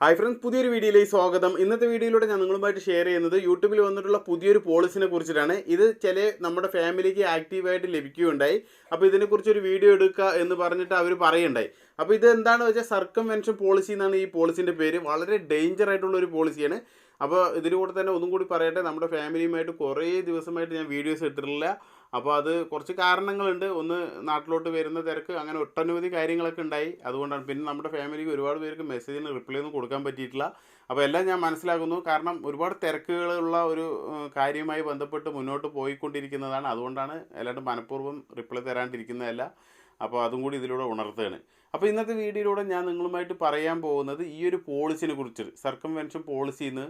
Hi friends പുതിയൊരു വീഡിയോയിലേക്ക് സ്വാഗതം. ഇന്നത്തെ വീഡിയോയിലൂടെ ഞാൻ നിങ്ങളുമായിട്ട് ഷെയർ ചെയ്യുന്നത് യൂട്യൂബിൽ വന്നിട്ടുള്ള പുതിയൊരു പോളിസിനെ കുറിച്ചിട്ടാണ്. ഇത് ചില നമ്മുടെ ഫാമിലിക്ക് ആക്റ്റീവായിട്ട് ലഭിക്കുകയുണ്ടായി. അപ്പോൾ ഇതിനെക്കുറിച്ചൊരു വീഡിയോ എടുക്കുക എന്ന് പറഞ്ഞിട്ട് അവർ പറയുണ്ടായി അപ്പോൾ ഇത് എന്താണെന്ന് വെച്ചാൽ സർക്കംവെൻഷൻ പോളിസി എന്നാണ് ഈ പോളിസിന്റെ പേര്. വളരെ ഡേഞ്ചർ ആയിട്ടുള്ള ഒരു പോളിസിയാണ്. അപ്പോൾ ഇതിലൂടെ തന്നെ ഒന്നും കൂടി പറയട്ടെ നമ്മുടെ ഫാമിലിയുമായിട്ട് കുറേ ദിവസമായിട്ട് ഞാൻ വീഡിയോസ് ഇട്ടിട്ടില്ല അപ്പോൾ അത് കുറച്ച് കാരണങ്ങളുണ്ട്. ഒന്ന് നാട്ടിലോട്ട് വരുന്ന തിരക്ക് അങ്ങനെ ഒട്ടനവധി കാര്യങ്ങളൊക്കെ ഉണ്ടായി. അതുകൊണ്ടാണ് പിന്നെ നമ്മുടെ ഫാമിലിക്ക് ഒരുപാട് പേർക്ക് മെസ്സേജിന് റിപ്ലൈ ഒന്നും കൊടുക്കാൻ പറ്റിയിട്ടില്ല. അപ്പോൾ എല്ലാം ഞാൻ മനസ്സിലാക്കുന്നു. കാരണം ഒരുപാട് തിരക്കുകളുള്ള ഒരു കാര്യവുമായി ബന്ധപ്പെട്ട് മുന്നോട്ട് പോയിക്കൊണ്ടിരിക്കുന്നതാണ്. അതുകൊണ്ടാണ് അല്ലാണ്ട് മനഃപൂർവം റിപ്ലൈ തരാണ്ടിരിക്കുന്നതല്ല. അപ്പോൾ അതും കൂടി ഇതിലൂടെ ഉണർത്തുകയാണ്. അപ്പോൾ ഇന്നത്തെ വീഡിയോയിലൂടെ ഞാൻ നിങ്ങളുമായിട്ട് പറയാൻ പോകുന്നത് ഈ ഒരു പോളിസിനെ കുറിച്ച് സർക്കംവെൻഷൻ പോളിസിന്ന്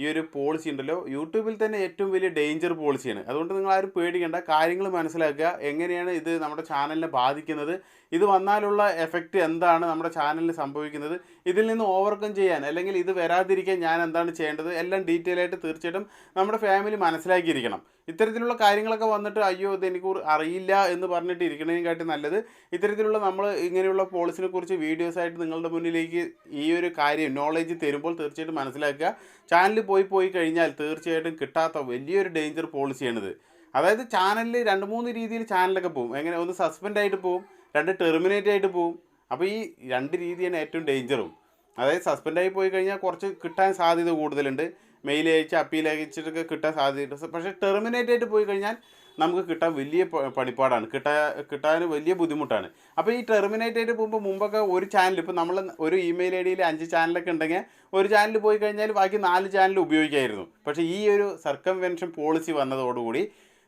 ഈ ഒരു പോളിസി ഉണ്ടല്ലോ. യൂട്യൂബിൽ തന്നെ ഏറ്റവും വലിയ ഡേഞ്ചർ പോളിസിയാണ് അതുകൊണ്ട് നിങ്ങൾ ആരും പേടിക്കേണ്ട. കാര്യങ്ങൾ മനസ്സിലാക്കുക. എങ്ങനെയാണ് ഇത് നമ്മുടെ ചാനലിനെ ബാധിക്കുന്നത്? ഇത് വന്നാലുള്ള എഫക്റ്റ് എന്താണ് നമ്മുടെ ചാനലിന് സംഭവിക്കുന്നത്? ഇതിൽ നിന്ന് ഓവർകം ചെയ്യാൻ അല്ലെങ്കിൽ ഇത് വരാതിരിക്കാൻ ഞാൻ എന്താണ് ചെയ്യേണ്ടത്? എല്ലാം ഡീറ്റെയിൽ ആയിട്ട് തീർച്ചയായിട്ടും നമ്മുടെ ഫാമിലി മനസ്സിലാക്കിയിരിക്കണം. ഇത്തരത്തിലുള്ള കാര്യങ്ങളൊക്കെ വന്നിട്ട് അയ്യോ ഇത് എനിക്ക് അറിയില്ല എന്ന് പറഞ്ഞിട്ട് ഇരിക്കണതിനെക്കാട്ടി നല്ലത്. ഇത്തരത്തിലുള്ള നമ്മൾ ഇങ്ങനെയുള്ള പോളിസിനെ കുറിച്ച് വീഡിയോസായിട്ട് നിങ്ങളുടെ മുന്നിലേക്ക് ഈ ഒരു കാര്യം നോളേജ് തരുമ്പോൾ തീർച്ചയായിട്ടും മനസ്സിലാക്കുക. ചാനലിൽ പോയി പോയി കഴിഞ്ഞാൽ തീർച്ചയായിട്ടും കിട്ടാത്ത വലിയൊരു ഡേഞ്ചർ പോളിസിയാണിത് അതായത് ചാനലിൽ രണ്ട് മൂന്ന് രീതിയിൽ ചാനലൊക്കെ പോകും. എങ്ങനെ ഒന്ന് സസ്പെൻഡ് ആയിട്ട് പോകും. രണ്ട് ടെർമിനേറ്റ് ആയിട്ട് പോകും അപ്പോൾ ഈ രണ്ട് രീതിയാണ് ഏറ്റവും ഡേഞ്ചറും അതായത് സസ്പെൻഡായി പോയി കഴിഞ്ഞാൽ കുറച്ച് കിട്ടാൻ സാധ്യത കൂടുതലുണ്ട്. മെയിൽ അയച്ച് അപ്പീൽ അയച്ചിട്ടൊക്കെ കിട്ടാൻ സാധ്യതയുണ്ട് പക്ഷേ ടെർമിനേറ്റ് ആയിട്ട് പോയി കഴിഞ്ഞാൽ നമുക്ക് കിട്ടാൻ വലിയ പണിപ്പാടാണ് കിട്ടാൻ കിട്ടാൻ വലിയ ബുദ്ധിമുട്ടാണ്. അപ്പോൾ ഈ ടെർമിനേറ്റ് ആയിട്ട് പോകുമ്പോൾ മുമ്പൊക്കെ ഒരു ചാനൽ ഇപ്പോൾ നമ്മൾ ഒരു ഇമെയിൽ ഐ ഡിയിൽ അഞ്ച് ചാനലൊക്കെ ഉണ്ടെങ്കിൽ ഒരു ചാനൽ പോയി കഴിഞ്ഞാൽ ബാക്കി നാല് ചാനൽ ഉപയോഗിക്കായിരുന്നു. പക്ഷേ ഈ ഒരു സർക്കംവെൻഷൻ പോളിസി വന്നതോടുകൂടി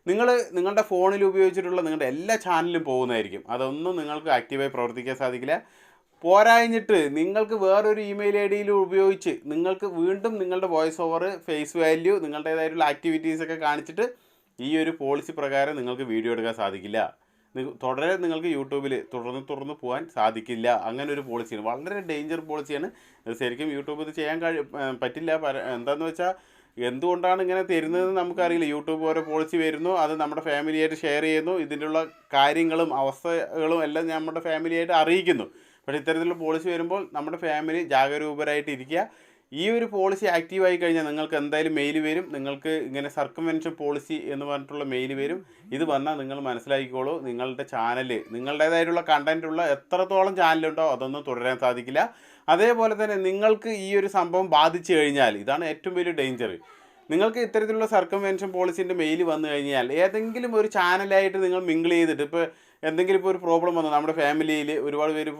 നിങ്ങൾ നിങ്ങളുടെ ഫോണിൽ ഉപയോഗിച്ചിട്ടുള്ള നിങ്ങളുടെ എല്ലാ ചാനലും പോകുന്നതായിരിക്കും. അതൊന്നും നിങ്ങൾക്ക് ആക്റ്റീവായി പ്രവർത്തിക്കാൻ സാധിക്കില്ല. പോരാഞ്ഞിട്ട് നിങ്ങൾക്ക് വേറൊരു ഇമെയിൽ ഐ ഡിയിൽ ഉപയോഗിച്ച് നിങ്ങൾക്ക് വീണ്ടും നിങ്ങളുടെ വോയിസ് ഓവർ ഫേസ് വാല്യൂ നിങ്ങളുടേതായിട്ടുള്ള ആക്ടിവിറ്റീസൊക്കെ കാണിച്ചിട്ട് ഈ ഒരു പോളിസി പ്രകാരം നിങ്ങൾക്ക് വീഡിയോ എടുക്കാൻ സാധിക്കില്ല. തുടരെ നിങ്ങൾക്ക് യൂട്യൂബിൽ തുടർന്ന് തുടർന്ന് പോകാൻ സാധിക്കില്ല. അങ്ങനെ ഒരു പോളിസിയാണ് വളരെ ഡേഞ്ചർ പോളിസിയാണ് ശരിക്കും യൂട്യൂബ് ഇത് ചെയ്യാൻ കഴി പറ്റില്ല. എന്താണെന്ന് വെച്ചാൽ എന്തുകൊണ്ടാണ് ഇങ്ങനെ തരുന്നതെന്ന് നമുക്കറിയില്ല. യൂട്യൂബ് ഓരോ പോളിസി വരുന്നു അത് നമ്മുടെ ഫാമിലിയായിട്ട് ഷെയർ ചെയ്യുന്നു ഇതിന്റെയുള്ള കാര്യങ്ങളും അവസ്ഥകളും എല്ലാം നമ്മുടെ ഫാമിലിയായിട്ട് അറിയിക്കുന്നു. പക്ഷേ ഇത്തരത്തിലുള്ള പോളിസി വരുമ്പോൾ നമ്മുടെ ഫാമിലി ജാഗരൂകരായിട്ട് ഇരിക്കുക. ഈ ഒരു പോളിസി ആക്റ്റീവ് ആയി കഴിഞ്ഞാൽ നിങ്ങൾക്ക് എന്തായാലും മെയിൽ വരും. നിങ്ങൾക്ക് ഇങ്ങനെ സർക്കംവെൻഷൻ പോളിസി എന്ന് പറഞ്ഞിട്ടുള്ള മെയിൽ വരും. ഇത് വന്നാൽ നിങ്ങൾ മനസ്സിലാക്കിക്കോളൂ നിങ്ങളുടെ ചാനൽ നിങ്ങളുടേതായിട്ടുള്ള കണ്ടന്റുള്ള എത്രത്തോളം ചാനലുണ്ടോ അതൊന്നും തുടരാൻ സാധിക്കില്ല. അതേപോലെ തന്നെ നിങ്ങൾക്ക് ഈ ഒരു സംഭവം ബാധിച്ചു കഴിഞ്ഞാൽ ഇതാണ് ഏറ്റവും വലിയ ഡേഞ്ചർ നിങ്ങൾക്ക് ഇത്തരത്തിലുള്ള സർക്കംവെൻഷൻ പോളിസിന്റെ മെയിൽ വന്നു കഴിഞ്ഞാൽ ഏതെങ്കിലും ഒരു ചാനലായിട്ട് നിങ്ങൾ മിങ്കിൾ ചെയ്തിട്ട് ഇപ്പോൾ എന്തെങ്കിലും ഇപ്പോൾ ഒരു പ്രോബ്ലം വന്നു നമ്മുടെ ഫാമിലിയിൽ ഒരുപാട് പേര്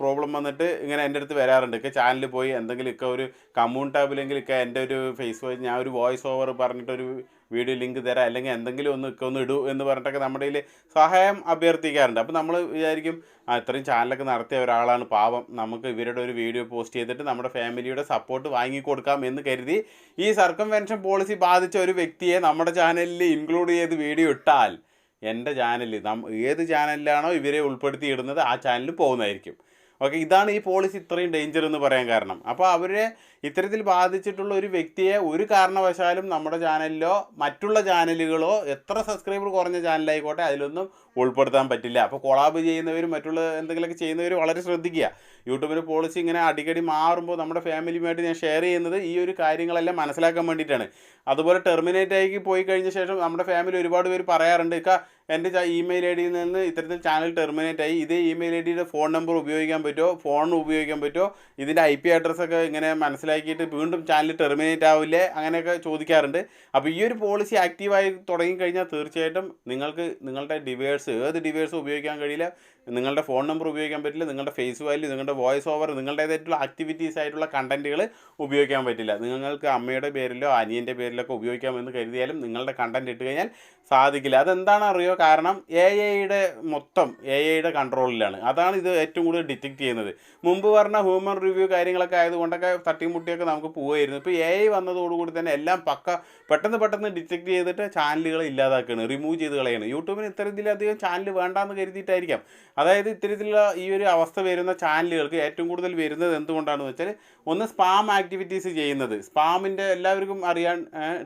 പ്രോബ്ലം വന്നിട്ട് ഇങ്ങനെ എന്റെ അടുത്ത് വരാറുണ്ട്. ഒക്കെ ചാനലിൽ പോയി എന്തെങ്കിലും ഒക്കെ ഒരു കമ്മ്യൂൺ ടാബിലെങ്കിൽ ഒക്കെ എന്റെ ഒരു ഫേസ് വോയിസ് ഞാൻ ഒരു വോയിസ് ഓവർ പറഞ്ഞിട്ടൊരു വീഡിയോ ലിങ്ക് തരാം. അല്ലെങ്കിൽ എന്തെങ്കിലും ഒന്ന് ഒക്കെ ഒന്ന് ഇടൂ എന്ന് പറഞ്ഞിട്ടൊക്കെ നമ്മുടെ കയ്യിൽ സഹായം അഭ്യർത്ഥിക്കാറുണ്ട്. അപ്പോൾ നമ്മൾ വിചാരിക്കും ആ ഇത്രയും ചാനലൊക്കെ നടത്തിയ ഒരാളാണ് പാവം. നമുക്ക് ഇവരുടെ ഒരു വീഡിയോ പോസ്റ്റ് ചെയ്തിട്ട് നമ്മുടെ ഫാമിലിയുടെ സപ്പോർട്ട് വാങ്ങിക്കൊടുക്കാം എന്ന് കരുതി ഈ സർക്കംവെൻഷൻ പോളിസി ബാധിച്ച ഒരു വ്യക്തിയെ നമ്മുടെ ചാനലിൽ ഇൻക്ലൂഡ് ചെയ്ത് വീഡിയോ ഇട്ടാൽ എന്റെ ചാനലിൽ നം ഏത് ചാനലിലാണോ ഇവരെ ഉൾപ്പെടുത്തിയിടുന്നത് ആ ചാനലിൽ പോകുന്നതായിരിക്കും. ഓക്കെ ഇതാണ് ഈ പോളിസി ഇത്രയും ഡേഞ്ചർ എന്ന് പറയാൻ കാരണം. അപ്പോൾ അവരെ ഇത്തരത്തിൽ ബാധിച്ചിട്ടുള്ള ഒരു വ്യക്തിയെ ഒരു കാരണവശാലും നമ്മുടെ ചാനലിലോ മറ്റുള്ള ചാനലുകളോ എത്ര സബ്സ്ക്രൈബർ കുറഞ്ഞ ചാനലായിക്കോട്ടെ അതിലൊന്നും ഉൾപ്പെടുത്താൻ പറ്റില്ല. അപ്പോൾ കൊളാബ് ചെയ്യുന്നവരും മറ്റുള്ള എന്തെങ്കിലുമൊക്കെ ചെയ്യുന്നവരും വളരെ ശ്രദ്ധിക്കുക. യൂട്യൂബിന്റെ പോളിസി ഇങ്ങനെ അടിക്കടി മാറുമ്പോൾ നമ്മുടെ ഫാമിലിയുമായിട്ട് ഞാൻ ഷെയർ ചെയ്യുന്നത് ഈ ഒരു കാര്യങ്ങളെല്ലാം മനസ്സിലാക്കാൻ വേണ്ടിയിട്ടാണ്. അതുപോലെ ടെർമിനേറ്റ് ആയി പോയി കഴിഞ്ഞ ശേഷം നമ്മുടെ ഫാമിലി ഒരുപാട് പേര് പറയാറുണ്ട് ഇക്ക എന്റെ ഇമെയിൽ ഐ ഡിയിൽ നിന്ന് ഇത്തരത്തിൽ ചാനൽ ടെർമിനേറ്റ് ആയി. ഇതേ ഇമെയിൽ ഐ ഡിയുടെ ഫോൺ നമ്പർ ഉപയോഗിക്കാൻ പറ്റുമോ? ഫോൺ ഉപയോഗിക്കാൻ പറ്റുമോ? ഇതിന്റെ ഐ പി അഡ്രസ്സൊക്കെ ഇങ്ങനെ മനസ്സിലാക്കിയിട്ട് വീണ്ടും ചാനൽ ടെർമിനേറ്റ് ആവില്ലേ? അങ്ങനെയൊക്കെ ചോദിക്കാറുണ്ട്. അപ്പോൾ ഈ ഒരു പോളിസി ആക്റ്റീവായി തുടങ്ങിക്കഴിഞ്ഞാൽ തീർച്ചയായിട്ടും നിങ്ങൾക്ക് നിങ്ങളുടെ ഡിവേഴ്സ് ഏത് ഡിവേഴ്സും ഉപയോഗിക്കാൻ കഴിയില്ല നിങ്ങളുടെ ഫോൺ നമ്പർ ഉപയോഗിക്കാൻ പറ്റില്ല നിങ്ങളുടെ ഫേസ് വാല്യൂ നിങ്ങളുടെ വോയിസ് ഓവർ നിങ്ങളുടേതായിട്ടുള്ള ആക്ടിവിറ്റീസ് ആയിട്ടുള്ള കണ്ടന്റുകൾ ഉപയോഗിക്കാൻ പറ്റില്ല. നിങ്ങൾക്ക് അമ്മയുടെ പേരിലോ അനിയന്റെ പേരിലൊക്കെ ഉപയോഗിക്കാമെന്ന് കരുതിയാലും നിങ്ങളുടെ കണ്ടന്റ് ഇട്ട് കഴിഞ്ഞാൽ സാധിക്കില്ല. അതെന്താണ് അറിയോ കാരണം എ ഐയുടെ മൊത്തം എ ഐയുടെ കൺട്രോളിലാണ് അതാണ് ഇത് ഏറ്റവും കൂടുതൽ ഡിറ്റക്ട് ചെയ്യുന്നത്. മുമ്പ് പറഞ്ഞ ഹ്യൂമൻ റിവ്യൂ കാര്യങ്ങളൊക്കെ ആയതുകൊണ്ടൊക്കെ തട്ടിമുട്ടിയൊക്കെ നമുക്ക് പോവുമായിരുന്നു ഇപ്പോൾ എ ഐ വന്നതോടുകൂടി തന്നെ എല്ലാം പക്ക പെട്ടെന്ന് പെട്ടെന്ന് ഡിറ്റക്ട് ചെയ്തിട്ട് ചാനലുകൾ ഇല്ലാതാക്കുകയാണ് റിമൂവ് ചെയ്ത് കളയാണ്. യൂട്യൂബിന് ഇത്തരത്തിലധികം ചാനൽ വേണ്ടാന്ന് കരുതിയിട്ടായിരിക്കാം. അതായത് ഇത്തരത്തിലുള്ള ഈ ഒരു അവസ്ഥ വരുന്ന ചാനലുകൾക്ക് ഏറ്റവും കൂടുതൽ വരുന്നത് എന്തുകൊണ്ടാണെന്ന് വെച്ചാൽ ഒന്ന് സ്പാം ആക്ടിവിറ്റീസ് ചെയ്യുന്നത്. സ്പാമിന്റെ എല്ലാവർക്കും അറിയാൻ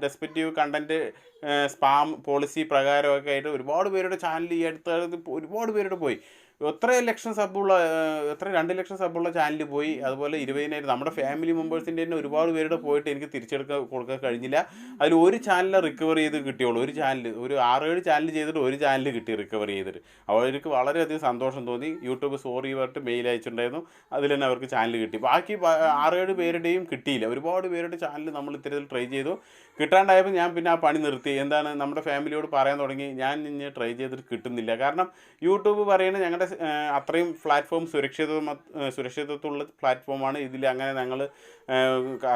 ഡെസ്പെക്റ്റീവ് കണ്ടന്റ് സ്പാം പോളിസി പ്രകാരമൊക്കെ ആയിട്ട് ഒരുപാട് പേരുടെ ചാനൽ ഈ അടുത്ത ഒരുപാട് പേരുടെ പോയി. എത്ര ലക്ഷം സബുള്ള എത്ര രണ്ട് ലക്ഷം സബുള്ള ചാനലിൽ പോയി. അതുപോലെ ഇരുപതിനായിരം നമ്മുടെ ഫാമിലി മെമ്പേഴ്സിന്റെ തന്നെ ഒരുപാട് പേരുടെ പോയിട്ട് എനിക്ക് തിരിച്ചെടുക്കാൻ കൊടുക്കാൻ കഴിഞ്ഞില്ല. അതിൽ ഒരു ചാനൽ റിക്കവർ ചെയ്ത് കിട്ടിയുള്ളൂ. ഒരു ചാനൽ ഒരു ആറേഴ് ചാനൽ ചെയ്തിട്ട് ഒരു ചാനൽ കിട്ടി റിക്കവർ ചെയ്തിട്ട്. അവർക്ക് വളരെയധികം സന്തോഷം തോന്നി. യൂട്യൂബ് സോറി പറഞ്ഞിട്ട് മെയിൽ അയച്ചിട്ടുണ്ടായിരുന്നു. അതിൽ തന്നെ അവർക്ക് ചാനൽ കിട്ടി. ബാക്കി ആറ് ആറേഴ് പേരുടെയും കിട്ടിയില്ല. ഒരുപാട് പേരുടെ ചാനൽ നമ്മൾ ഇത്തരത്തിൽ ട്രൈ ചെയ്തു. കിട്ടാണ്ടായപ്പോൾ ഞാൻ പിന്നെ ആ പണി നിർത്തി. എന്താണ് നമ്മുടെ ഫാമിലിയോട് പറയാൻ തുടങ്ങി. ഞാൻ ഇനി ട്രൈ ചെയ്തിട്ട് കിട്ടുന്നില്ല. കാരണം യൂട്യൂബ് പറയുന്നത് ഞങ്ങളുടെ ഏഹ്, അത്രയും പ്ലാറ്റ്ഫോം സുരക്ഷിത സുരക്ഷിതത്വമുള്ള പ്ലാറ്റ്ഫോമാണ് ഇതിൽ അങ്ങനെ ഞങ്ങൾ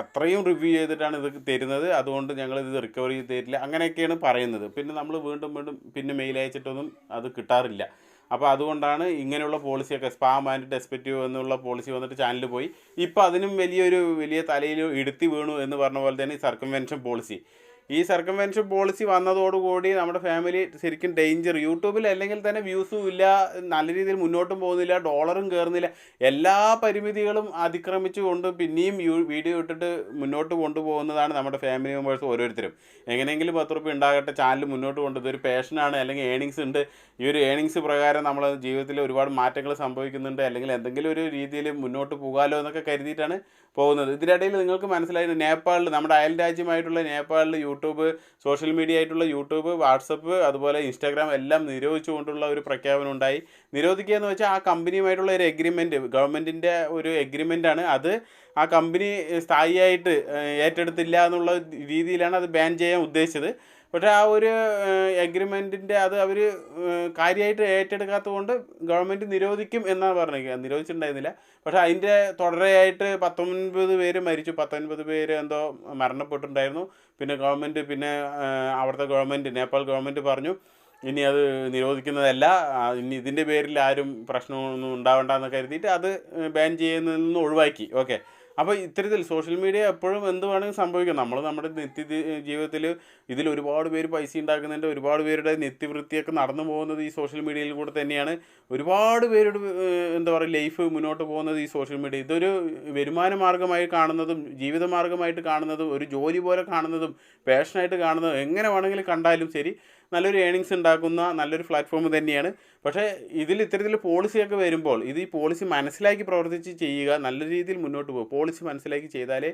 അത്രയും റിവ്യൂ ചെയ്തിട്ടാണ് ഇത് തരുന്നത്. അതുകൊണ്ട് ഞങ്ങൾ ഇത് റിക്കവർ ചെയ്ത് തരില്ല അങ്ങനെയൊക്കെയാണ് പറയുന്നത്. പിന്നെ നമ്മൾ വീണ്ടും വീണ്ടും പിന്നെ മെയിൽ അയച്ചിട്ടൊന്നും അത് കിട്ടാറില്ല. അപ്പോൾ അതുകൊണ്ടാണ് ഇങ്ങനെയുള്ള പോളിസിയൊക്കെ സ്പാം ആൻഡ് ഡെസ്പെക്റ്റീവ് എന്നുള്ള പോളിസി വന്നിട്ട് ചാനൽ പോയി. ഇപ്പോൾ അതിനും വലിയൊരു വലിയ തലയിൽ ഇടുത്തി വീണു എന്ന് പറഞ്ഞ പോലെ തന്നെ സർക്കംവെൻഷൻ പോളിസി ഈ സർക്കംവെൻഷൻ പോളിസി വന്നതോടുകൂടി നമ്മുടെ ഫാമിലി ശരിക്കും ഡേഞ്ചർ യൂട്യൂബിൽ അല്ലെങ്കിൽ തന്നെ വ്യൂസും ഇല്ല നല്ല രീതിയിൽ മുന്നോട്ടും പോകുന്നില്ല ഡോളറും കയറുന്നില്ല എല്ലാ പരിമിതികളും അതിക്രമിച്ചുകൊണ്ട് പിന്നെയും യു- വീഡിയോ ഇട്ടിട്ട് മുന്നോട്ട് കൊണ്ടുപോകുന്നതാണ് നമ്മുടെ ഫാമിലി മെമ്പേഴ്സ് ഓരോരുത്തരും. എങ്ങനെയെങ്കിലും പത്ത് റുപ്യ ഉണ്ടാകട്ടെ ചാനൽ മുന്നോട്ട് കൊണ്ട് ഇതൊരു പാഷനാണ് അല്ലെങ്കിൽ ഏണിങ്സ് ഉണ്ട്. ഈ ഒരു ഏണിങ്സ് പ്രകാരം നമ്മൾ ജീവിതത്തിൽ ഒരുപാട് മാറ്റങ്ങൾ സംഭവിക്കുന്നുണ്ട്. അല്ലെങ്കിൽ എന്തെങ്കിലും ഒരു രീതിയിൽ മുന്നോട്ട് പോകാമല്ലോ എന്നൊക്കെ കരുതിയിട്ടാണ് പോകുന്നത്. ഇതിനിടയിൽ നിങ്ങൾക്ക് മനസ്സിലായത് നേപ്പാളിൽ നമ്മുടെ അയൽ രാജ്യമായിട്ടുള്ള നേപ്പാളിൽ യൂട്യൂബ് സോഷ്യൽ മീഡിയ ആയിട്ടുള്ള യൂട്യൂബ് വാട്സപ്പ് അതുപോലെ ഇൻസ്റ്റാഗ്രാം എല്ലാം നിരോധിച്ചുകൊണ്ടുള്ള ഒരു പ്രഖ്യാപനം ഉണ്ടായി. നിരോധിക്കുക എന്ന് വെച്ചാൽ ആ കമ്പനിയുമായിട്ടുള്ള ഒരു എഗ്രിമെന്റ് ഗവൺമെന്റിന്റെ ഒരു എഗ്രിമെന്റാണ് അത് ആ കമ്പനി സ്ഥായിയായിട്ട് ഏറ്റെടുത്തില്ല എന്നുള്ള രീതിയിലാണ് അത് ബാൻ ചെയ്യാൻ ഉദ്ദേശിച്ചത്. പക്ഷേ ആ ഒരു എഗ്രിമെന്റിന്റെ അത് അവർ കാര്യമായിട്ട് ഏറ്റെടുക്കാത്തത് കൊണ്ട് ഗവൺമെന്റ് നിരോധിക്കും എന്നാണ് പറഞ്ഞിരിക്കുന്നത്. നിരോധിച്ചിട്ടുണ്ടായിരുന്നില്ല. പക്ഷേ അതിന്റെ തുടരെയായിട്ട് പത്തൊൻപത് പേര് മരിച്ചു. പത്തൊൻപത് പേര് എന്തോ മരണപ്പെട്ടിട്ടുണ്ടായിരുന്നു. പിന്നെ ഗവൺമെന്റ് പിന്നെ അവിടുത്തെ ഗവൺമെന്റ് നേപ്പാൾ ഗവൺമെന്റ് പറഞ്ഞു ഇനി അത് നിരോധിക്കുന്നതല്ല. ഇനി ഇതിന്റെ പേരിൽ ആരും പ്രശ്നമൊന്നും ഉണ്ടാവണ്ടെന്ന് കരുതിയിട്ട് അത് ബാൻ ചെയ്യുന്നതിൽ നിന്ന് ഒഴിവാക്കി. ഓക്കെ. അപ്പോൾ ഇത്തരത്തിൽ സോഷ്യൽ മീഡിയ എപ്പോഴും എന്ത് വേണമെങ്കിലും സംഭവിക്കാം. നമ്മൾ നമ്മുടെ നിത്യ ജീവിതത്തിൽ ഇതിൽ ഒരുപാട് പേര് പൈസ ഉണ്ടാക്കുന്നുണ്ട് ഒരുപാട് പേരുടെ നിത്യവൃത്തിയൊക്കെ നടന്നു പോകുന്നത് ഈ സോഷ്യൽ മീഡിയയിൽ കൂടെ തന്നെയാണ്. ഒരുപാട് പേരുടെ എന്താ പറയുക ലൈഫ് മുന്നോട്ട് പോകുന്നത് ഈ സോഷ്യൽ മീഡിയ ഇതൊരു വരുമാന മാർഗമായി കാണുന്നതും ജീവിത മാർഗമായിട്ട് കാണുന്നതും ഒരു ജോലി പോലെ കാണുന്നതും പാഷനായിട്ട് കാണുന്നതും എങ്ങനെ വേണമെങ്കിലും കണ്ടാലും ശരി. നല്ലൊരു ഏണിങ്സ് ഉണ്ടാക്കുന്ന നല്ലൊരു പ്ലാറ്റ്ഫോം തന്നെയാണ്. പക്ഷേ ഇതിൽ ഇത്തരത്തിൽ പോളിസിയൊക്കെ വരുമ്പോൾ ഇത് ഈ പോളിസി മനസ്സിലാക്കി പ്രവർത്തിച്ച് ചെയ്യുക നല്ല രീതിയിൽ മുന്നോട്ട് പോകും. പോളിസി മനസ്സിലാക്കി ചെയ്താലേ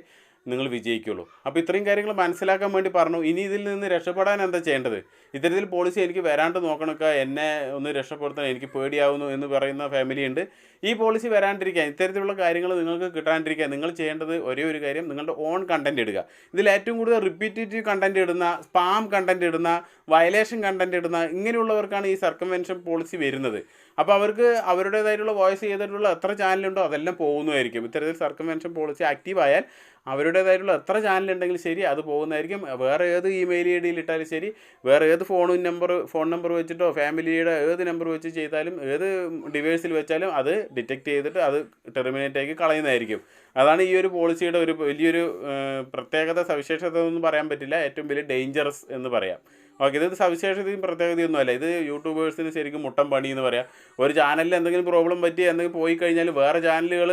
നിങ്ങൾ വിജയിക്കുള്ളൂ. അപ്പോൾ ഇത്രയും കാര്യങ്ങൾ മനസ്സിലാക്കാൻ വേണ്ടി പറഞ്ഞു. ഇനി ഇതിൽ നിന്ന് രക്ഷപ്പെടാൻ എന്താ ചെയ്യേണ്ടത്? ഇത്തരത്തിൽ പോളിസി എനിക്ക് വരാണ്ട് നോക്കണക്ക എന്നെ ഒന്ന് രക്ഷപ്പെടുത്തണം എനിക്ക് പേടിയാവുന്നു എന്ന് പറയുന്ന ഫാമിലി ഉണ്ട്. ഈ പോളിസി വരാണ്ടിരിക്കാൻ ഇത്തരത്തിലുള്ള കാര്യങ്ങൾ നിങ്ങൾക്ക് കിട്ടാണ്ടിരിക്കാൻ നിങ്ങൾ ചെയ്യേണ്ടത് ഒരേ ഒരു കാര്യം നിങ്ങളുടെ ഓൺ കണ്ടന്റ് ഇടുക. ഇതിൽ ഏറ്റവും കൂടുതൽ റിപ്പീറ്റേറ്റീവ് കണ്ടന്റ് ഇടുന്ന സ്പാം കണ്ടന്റ് ഇടുന്ന വയലേഷൻ കണ്ടന്റ് ഇടുന്ന ഇങ്ങനെയുള്ളവർക്കാണ് ഈ സർക്കംവെൻഷൻ പോളിസി വരുന്നത്. അപ്പോൾ അവർക്ക് അവരുടേതായിട്ടുള്ള വോയിസ് ചെയ്തിട്ടുള്ള എത്ര ചാനലുണ്ടോ അതെല്ലാം പോകുന്നതായിരിക്കും. ഇത്തരത്തിൽ സർക്കംവെൻഷൻ പോളിസി ആക്റ്റീവ് ആയാൽ അവരുടേതായിട്ടുള്ള എത്ര ചാനലുണ്ടെങ്കിലും ശരി അത് പോകുന്നതായിരിക്കും. വേറെ ഏത് ഇമെയിൽ ഐ ഡിയിൽ ഇട്ടാലും ശരി വേറെ ഏത് ഫോൺ നമ്പർ ഫോൺ നമ്പർ വെച്ചിട്ടോ ഫാമിലിയുടെ ഏത് നമ്പർ വെച്ച് ചെയ്താലും ഏത് ഡിവൈസിൽ വെച്ചാലും അത് ഡിറ്റക്റ്റ് ചെയ്തിട്ട് അത് ടെർമിനേറ്റ് ആക്കി കളയുന്നതായിരിക്കും. അതാണ് ഈ ഒരു പോളിസിയുടെ ഒരു വലിയൊരു പ്രത്യേകത സവിശേഷത ഒന്നും പറയാൻ പറ്റില്ല. ഏറ്റവും വലിയ ഡേഞ്ചറസ് എന്ന് പറയാം. ഓക്കെ ഇത് സവിശേഷതയും പ്രത്യേകതയൊന്നും അല്ല. ഇത് യൂട്യൂബേഴ്സിന് ശരിക്കും മുട്ടം പണി എന്ന് പറയാം. ഒരു ചാനലിൽ എന്തെങ്കിലും പ്രോബ്ലം പറ്റി എന്തെങ്കിലും പോയി കഴിഞ്ഞാൽ വേറെ ചാനലുകൾ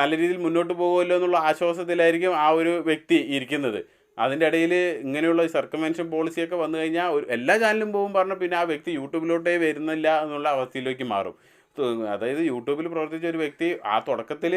നല്ല രീതിയിൽ മുന്നോട്ട് പോകുമല്ലോ എന്നുള്ള ആശ്വാസത്തിലായിരിക്കും ആ ഒരു വ്യക്തി ഇരിക്കുന്നത്. അതിന്റെ ഇടയിൽ ഇങ്ങനെയുള്ള സർക്കമെൻഷൻ പോളിസിയൊക്കെ വന്നു കഴിഞ്ഞാൽ ഒരു എല്ലാ ചാനലും പോകും പറഞ്ഞാൽ പിന്നെ ആ വ്യക്തി യൂട്യൂബിലോട്ടേ വരുന്നില്ല എന്നുള്ള അവസ്ഥയിലേക്ക് മാറും. അതായത് യൂട്യൂബിൽ പ്രവർത്തിച്ച ഒരു വ്യക്തി ആ തുടക്കത്തിൽ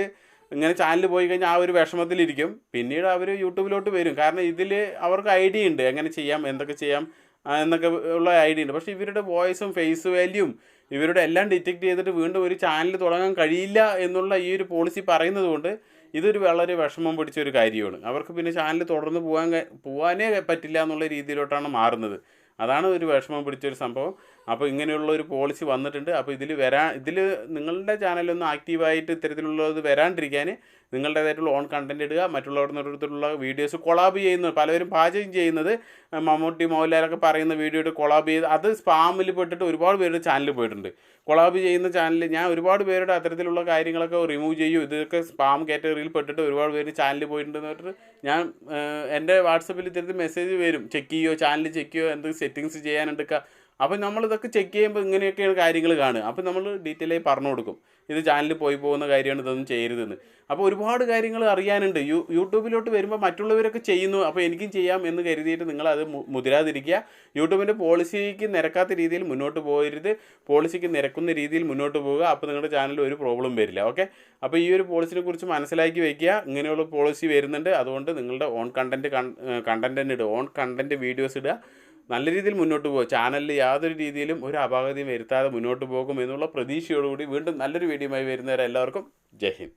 ഇങ്ങനെ ചാനൽ പോയി കഴിഞ്ഞാൽ ആ ഒരു വിഷമത്തിലിരിക്കും. പിന്നീട് അവർ യൂട്യൂബിലോട്ട് വരും. കാരണം ഇതിൽ അവർക്ക് ഐഡിയ ഉണ്ട്. എങ്ങനെ ചെയ്യാം? എന്തൊക്കെ ചെയ്യാം? എന്നൊക്കെ ഉള്ള ഐഡിയ ഉണ്ട്. പക്ഷേ ഇവരുടെ വോയിസും ഫേസ് വാല്യൂം ഇവരുടെ എല്ലാം ഡിറ്റക്ട് ചെയ്തിട്ട് വീണ്ടും ഒരു ചാനൽ തുടങ്ങാൻ കഴിയില്ല എന്നുള്ള ഈ ഒരു പോളിസി പറയുന്നത് കൊണ്ട് ഇതൊരു വളരെ വിഷമം പിടിച്ച ഒരു കാര്യമാണ്. അവർക്ക് പിന്നെ ചാനൽ തുടർന്ന് പോകാൻ പോകാനേ പറ്റില്ല എന്നുള്ള രീതിയിലോട്ടാണ് മാറുന്നത്. അതാണ് ഒരു വിഷമം പിടിച്ചൊരു സംഭവം. അപ്പോൾ ഇങ്ങനെയുള്ള ഒരു പോളിസി വന്നിട്ടുണ്ട്. അപ്പോൾ ഇതിൽ വരാ ഇതിൽ നിങ്ങളുടെ ചാനലൊന്നും ആക്റ്റീവായിട്ട് ഇത്തരത്തിലുള്ളത് വരാണ്ടിരിക്കാൻ നിങ്ങളുടേതായിട്ടുള്ള ഓൺ കണ്ടന്റ് ഇടുക മറ്റുള്ളവരുടെ വീഡിയോസ് കൊളാബ് ചെയ്യുന്നത് പലവരും പാചകം ചെയ്യുന്നത് മമ്മൂട്ടി മോഹൻലാലൊക്കെ പറയുന്ന വീഡിയോ ഇട്ട് കൊളാബ് ചെയ്ത് അത് സ്പാമിൽ പെട്ടിട്ട് ഒരുപാട് പേരുടെ ചാനലിൽ പോയിട്ടുണ്ട്. കൊളാബ് ചെയ്യുന്ന ചാനൽ ഞാൻ ഒരുപാട് പേരുടെ അത്തരത്തിലുള്ള കാര്യങ്ങളൊക്കെ റിമൂവ് ചെയ്യും. ഇതൊക്കെ സ്പാം കാറ്റഗറിയിൽ പെട്ടിട്ട് ഒരുപാട് പേര് ചാനലിൽ പോയിട്ടുണ്ടെന്ന് പറഞ്ഞിട്ട് ഞാൻ എന്റെ വാട്സപ്പിൽ ഇത്തരത്തിൽ മെസ്സേജ് വരും. ചെക്ക് ചെയ്യോ ചാനൽ ചെക്ക് ചെയ്യോ എന്ത് സെറ്റിങ്സ് ചെയ്യാനുണ്ട് അപ്പോൾ നമ്മൾ ഇതൊക്കെ ചെക്ക് ചെയ്യുമ്പോൾ ഇങ്ങനെയൊക്കെയാണ് കാര്യങ്ങൾ കാണുക. അപ്പോൾ നമ്മൾ ഡീറ്റെയിൽ ആയി പറഞ്ഞു കൊടുക്കും. ഇത് ചാനലിൽ പോയി പോകുന്ന കാര്യമാണ് ഇതൊന്നും ചെയ്യരുതെന്ന്. അപ്പോൾ ഒരുപാട് കാര്യങ്ങൾ അറിയാനുണ്ട്. യൂ യൂട്യൂബിലോട്ട് വരുമ്പോൾ മറ്റുള്ളവരൊക്കെ ചെയ്യുന്നു. അപ്പോൾ എനിക്കും ചെയ്യാം എന്ന് കരുതിയിട്ട് നിങ്ങൾ അത് മുതിരാതിരിക്കുക. യൂട്യൂബിന്റെ പോളിസിക്ക് നിരക്കാത്ത രീതിയിൽ മുന്നോട്ട് പോകരുത്. പോളിസിക്ക് നിരക്കുന്ന രീതിയിൽ മുന്നോട്ട് പോവുക. അപ്പോൾ നിങ്ങളുടെ ചാനലിൽ ഒരു പ്രോബ്ലം വരില്ല. ഓക്കെ അപ്പോൾ ഈ ഒരു പോളിസിനെ കുറിച്ച് മനസ്സിലാക്കി വയ്ക്കുക ഇങ്ങനെയുള്ള പോളിസി വരുന്നുണ്ട്. അതുകൊണ്ട് നിങ്ങളുടെ ഓൺ കണ്ടന്റ് കണ്ടന്റ് തന്നെ ഇടുക. ഓൺ കണ്ടന്റ് വീഡിയോസ് ഇടുക. നല്ല രീതിയിൽ മുന്നോട്ട് പോകും. ചാനലിൽ യാതൊരു രീതിയിലും ഒരു അപാകതയും വരുത്താതെ മുന്നോട്ട് പോകും എന്നുള്ള പ്രതീക്ഷയോടുകൂടി വീണ്ടും നല്ലൊരു വീഡിയോയുമായി വരുന്നവരെ എല്ലാവർക്കും ജയ് ഹിന്ദ്.